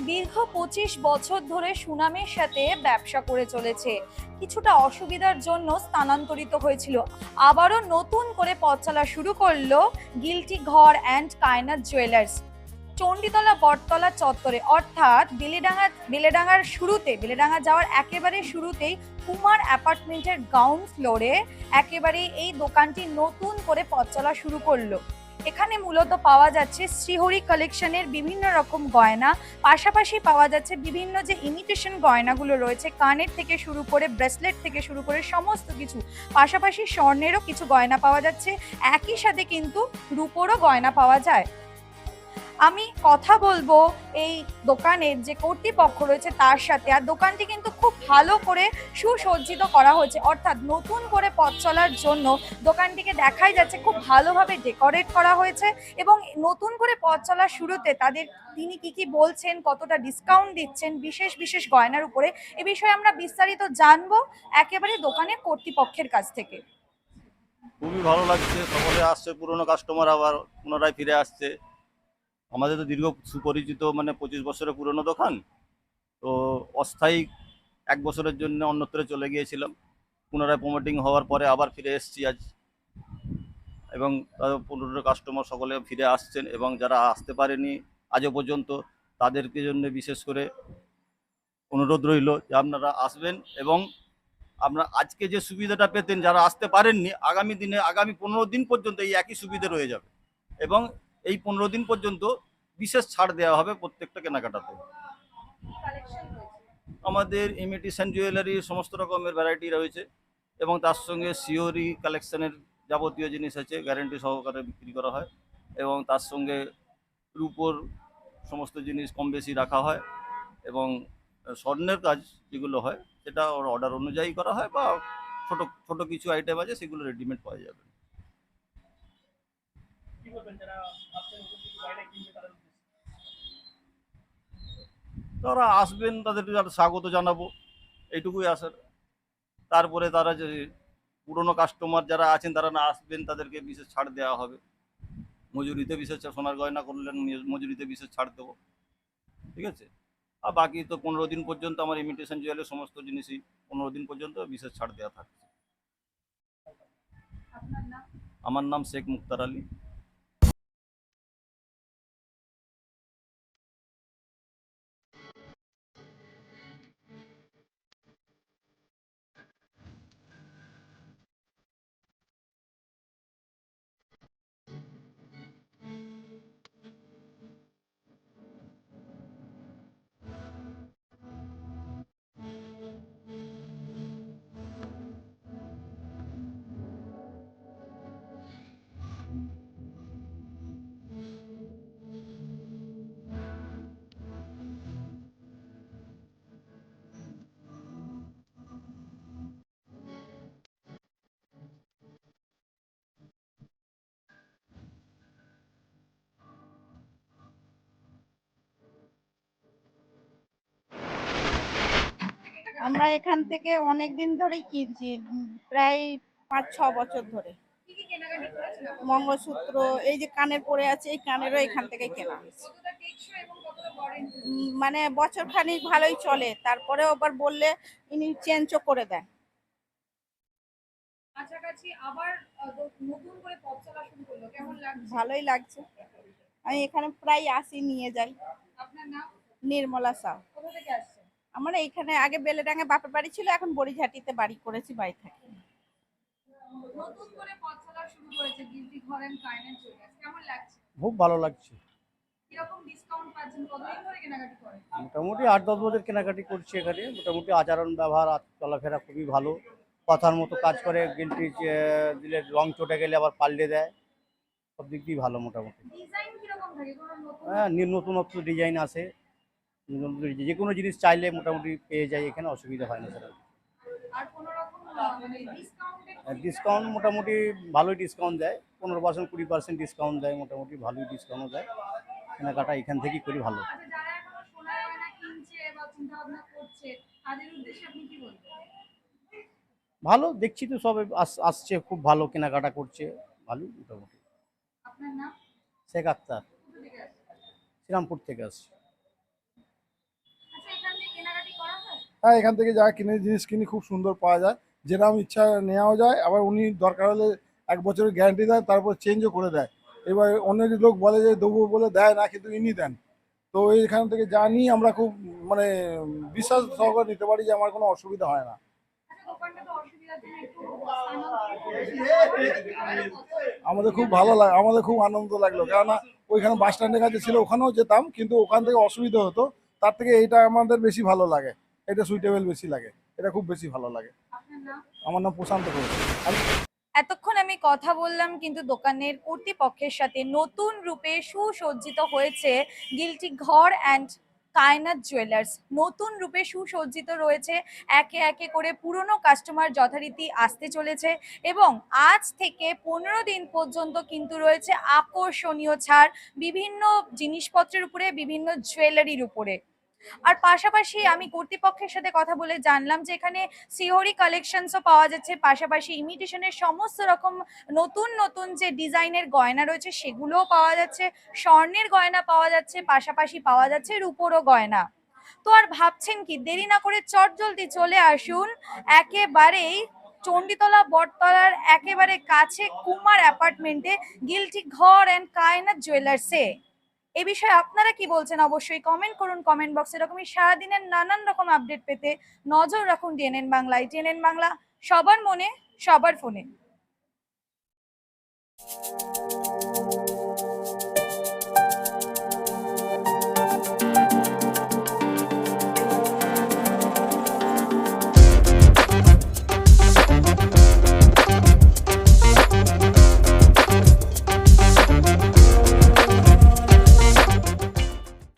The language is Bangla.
দীর্ঘ পঁচিশ বছর ধরে সুনামের সাথে ব্যবসা করে চলেছে। কিছুটা অসুবিধার জন্য স্থানান্তরিত হয়েছিল। আবারও নতুন করে পথ চলা শুরু করল গিলটি ঘর অ্যান্ড কায়নাথ জুয়েলার্স। চণ্ডীতলা বটতলা চত্বরে, অর্থাৎ বেলেডাঙ্গা, বেলেডাঙ্গার শুরুতে, বেলেডাঙ্গা যাওয়ার একেবারে শুরুতেই কুমার অ্যাপার্টমেন্টের গ্রাউন্ড ফ্লোরে একেবারে এই দোকানটি নতুন করে পথ চলা শুরু করল। এখানে মূলত পাওয়া যাচ্ছে শ্রীহরি কালেকশনের বিভিন্ন রকম গয়না। পাশাপাশি পাওয়া যাচ্ছে বিভিন্ন যে ইমিটেশন গয়নাগুলো রয়েছে, কানের থেকে শুরু করে ব্রেসলেট থেকে শুরু করে সমস্ত কিছু। পাশাপাশি স্বর্ণেরও কিছু গয়না পাওয়া যাচ্ছে। একই সাথে কিন্তু রুপোরও গয়না পাওয়া যায়। আমি কথা বলব এই দোকানের যে কর্তৃপক্ষ রয়েছে তার সাথে। আর দোকানটি কিন্তু খুব ভালো করে সুসজ্জিত করা হয়েছে। অর্থাৎ নতুন করে পথ চলার জন্য দোকানটিকে দেখাই যাচ্ছে, খুব ভালোভাবে ডেকোরেট করা হয়েছে এবং নতুন করে পথ চলার শুরুতে তাদের তিনি কি কি বলছেন, কতটা ডিসকাউন্ট দিচ্ছেন, বিশেষ বিশেষ গয়নার উপরে এ বিষয়ে আমরা বিস্তারিত জানব একেবারে দোকানের কর্তৃপক্ষের কাছ থেকে। খুবই ভালো লাগছে। সকলে আসছে, পুরনো কাস্টমার আবার পুনরায় ফিরে আসছে। আমাদের তো দীর্ঘ সুপরিচিত মানে পঁচিশ বছরের পুরনো দোকান। তো অস্থায়ী এক বছরের জন্য অন্যত্র চলে গিয়েছিলাম। পুনরায় প্রমোটিং হওয়ার পরে আবার ফিরে এসেছি আজ। এবং পুরনো কাস্টমার সকলে ফিরে আসছেন এবং যারা আসতে পারেনি আজও পর্যন্ত তাদেরকে জন্য বিশেষ করে অনুরোধ রইল যে আপনারা আসবেন এবং আপনার আজকে যে সুবিধাটা পেতেন যারা আসতে পারেননি, আগামী দিনে, আগামী পনেরো দিন পর্যন্ত এই একই সুবিধা রয়ে যাবে। এবং এই পনেরো দিন পর্যন্ত বিশেষ ছাড় দেওয়া হবে প্রত্যেকটা কেনাকাটাতে। আমাদের ইমিটেশন জুয়েলারি সমস্ত রকমের ভ্যারাইটি রয়েছে এবং তার সঙ্গে সিওরি কালেকশনের যাবতীয় জিনিস আছে গ্যারেন্টি সহকারে বিক্রি করা হয় এবং তার সঙ্গে রূপোর সমস্ত জিনিস কম বেশি রাখা হয় এবং স্বর্ণের কাজ যেগুলো হয় সেটা ওর অর্ডার অনুযায়ী করা হয় বা ছোট ছোট কিছু আইটেম আছে সেগুলো রেডিমেড পাওয়া যাবে কি বলবেন যারা ভাবছেন নতুন কিছু গয়না কিনবে তাদের উদ্দেশ্যে? তারা আসবেন তাদেরকে স্বাগত জানাব। এইটুকুই আসার তারপরে তারা যে পুরনো কাস্টমার যারা আছেন তারা না আসবেন তাদেরকে বিশেষ ছাড় দেওয়া হবে। মজুরিতে বিশেষ সোনার গয়না করলেন মজুরিতে বিশেষ ছাড় দেবো। ঠিক আছে? আর বাকি তো পনেরো দিন পর্যন্ত আমার ইমিটেশন জুয়েলের সমস্ত জিনিসই পনেরো দিন পর্যন্ত বিশেষ ছাড় দেওয়া থাকছে। আমার নাম শেখ মুক্তার আলী। আমরা এখান থেকে অনেক দিন ধরেই কিনছি প্রায় পাঁচ ছ বছর ধরে? মঙ্গলসূত্র এই যে কানের পরে আছে এই কানেরও এখান থেকে কেনা হয়েছে। মানে বছর খানিক ভালোই চলে তারপরেও আবার বললে ইনি চেঞ্জও করে দেন। ভালোই লাগছে। আমি এখানে প্রায় আসি নিয়ে যাই। নির্মলা সাউ। কোথা থেকে আসছেন? আমরা এখানে আগে বেলেডাঙ্গে বাপের বাড়ি ছিল এখন বড়িঝাটিতে বাড়ি করেছি বাড়ি থাকি। খুব ভালো লাগছে। কীরকম ডিসকাউন্ট পাচ্ছেন? কতদিন ধরে কেনাকাটি করেন? মোটামুটি আট দশ বছর কেনাকাটি করছি এখানে। মোটামুটি আচরণ ব্যবহার আর চলাফেরা খুবই ভালো। কথার মতো কাজ করে গিলটি দিলে রং চটে গেলে আবার পাল্টে দেয়। সব দিক দিয়ে ভালো মোটামুটি। ডিজাইন কীরকম থাকে? কোনো নতুন হ্যাঁ নতুনত্ব ডিজাইন আছে। যে কোনো জিনিস চাইলে মোটামুটি পেয়ে যায় এখানে অসুবিধা হয় না স্যার। আহ, মানে ডিসকাউন্ট মোটামুটি ভালোই ডিসকাউন্ট দেয়। পনেরো পার্সেন্ট কুড়ি পার্সেন্ট ডিসকাউন্ট দেয় মোটামুটি ভালোই ডিসকাউন্ট দেয়। কেনাকাটা এখান থেকেই করি ভালো। আচ্ছা ভালো দেখছি তো সব আস- আসছে খুব ভালো কেনাকাটা করছে ভালোই মোটামুটি। শেখ আক্তার। শ্রীরামপুর থেকে আসছে। হ্যাঁ এখান থেকে যা কিনে, জিনিস কিনি, খুব সুন্দর পাওয়া যায়। যেরকম ইচ্ছা নেওয়াও যায়, আবার উনি দরকার হলে এক বছরের গ্যারান্টি দেয় তারপর চেঞ্জও করে দেয়। এবার অনেক লোক বলে যে, দেবো বলে দেয় না, কিন্তু ইনি দেন। তো এইখান থেকে যা নিই, আমরা খুব মানে বিশ্বাস সহকারে নিতে পারি যে, আমার কোনো অসুবিধা হয় না। আমাদের খুব ভালো লাগে আমাদের খুব আনন্দ লাগল। কেননা, ওইখানে বাস স্ট্যান্ডের কাছে ছিল, ওখানেও যেতাম, কিন্তু ওখান থেকে অসুবিধা হতো। তার থেকে এইটা আমাদের বেশি ভালো লাগে। এটা সুইটেবল বেশি লাগে। এটা খুব বেশি ভালো লাগে। আমার নাম প্রশান্ত ঘোষ। এতক্ষণ আমি কথা বললাম কিন্তু দোকানের কর্তৃপক্ষের সাথে নতুন রূপে সুসজ্জিত হয়েছে গিলটি ঘর অ্যান্ড কায়নাথ জুয়েলার্স নতুন রূপে সুসজ্জিত রয়েছে একে একে করে পুরনো কাস্টমার যথারীতি আসতে চলেছে এবং আজ থেকে পনেরো দিন পর্যন্ত কিন্তু রয়েছে আকর্ষণীয় ছাড়। বিভিন্ন জিনিসপত্রের উপরে বিভিন্ন জুয়েলারির উপরে। আর পাশাপাশি আমি কর্তৃপক্ষের সাথে কথা বলে জানলাম যে এখানে সিওরি কালেকশনসও পাওয়া যাচ্ছে। পাশাপাশি ইমিটেশনের সমস্ত রকম নতুন নতুন যে ডিজাইনের গয়না রয়েছে সেগুলোও পাওয়া যাচ্ছে। স্বর্ণের গয়না পাওয়া যাচ্ছে, পাশাপাশি পাওয়া যাচ্ছে রূপোরও গয়না। তো আর ভাবছেন কি? দেরি না করে চট জলদি চলে আসুন। একেবারেই চণ্ডীতলা বটতলার একেবারে কাছে কুমার অ্যাপার্টমেন্টে গিলটি ঘর অ্যান্ড কায়নাথ জুয়েলার্সে এ বিষয়ে আপনারা কি বলছেন? অবশ্যই কমেন্ট করুন কমেন্ট বক্সে এরকমই সারাদিনের নানান রকম আপডেট পেতে নজর রাখুন ডিএনএন বাংলায়। ডিএনএন বাংলা সবার মনে, সবার ফোনে।